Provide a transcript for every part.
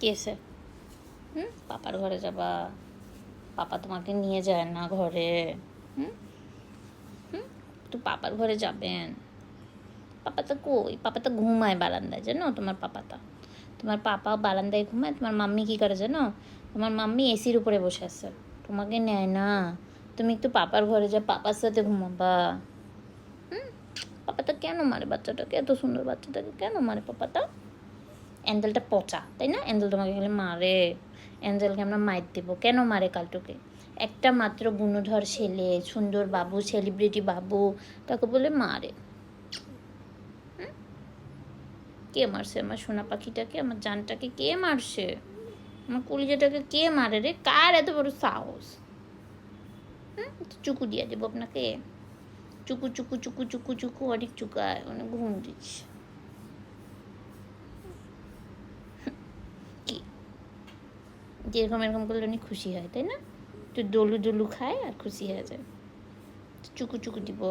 কেসে হুম? পাপার ঘরে যাবা। পাপা তোমাকে নিয়ে যায় না ঘরে। হুম? হুম? তো পাপার ঘরে যাবেন। পাপা তো কই? পাপা তো ঘুমায় বারান্দায়, জানো? তোমার পাপাটা তোমার পাপা বারান্দায় ঘুমায়, তোমার মাম্মি কী করে জানো? তোমার মাম্মি এসির উপরে বসে আছে। তোমাকে নেয় না। তুমি একটু পাপার ঘরে যা, পাপার সাথে ঘুমাবা। হুম? পাপাটা কেন মারে? বাচ্চাটাকে, এত সুন্দর বাচ্চাটাকে কেন মারে? পাপাটা অ্যান্ডেলটা পচা, তাই না? অ্যান্ডেল তোমাকে খালি মারে অ্যাঞ্জেলকে আমরা মাইর দেবো? কেন মারে কালটুকে? একটা মাত্র গুণধর ছেলে, সুন্দর বাবু সেলিব্রিটি বাবু, তাকে বলে মারে। কে মারছে? আমার সোনা পাখিটাকে, আমার জানটাকে কে মারছে? আমার কলিজাটাকে কে মারে রে? কার এত বড় সাহস? হুম? চুকু দিয়ে দেবো আপনাকে। চুকু চুকু চুকু চুকু চুকু, অনেক চুকায়, অনেক ঘুম দিচ্ছে কি যেরকম এরকম করলে উনি খুশি হয়, তাই না? একটু দলু দলু খায় আর খুশি হয়ে যায়। চুকু চুকু দিব।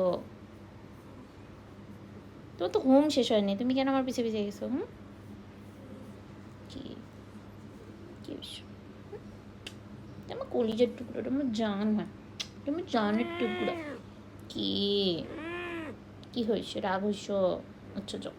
তোমার তো ঘুম শেষ হয়নি, তুমি কেন আমার পিছিয়ে পিছিয়ে গেছো, হুম? কি? হুম? আমার কলিজার টুকরো আমার জান হয়। জানের টুকরো। কি? কি হয়েছে? রাগ হয়েছ? আচ্ছা যাও।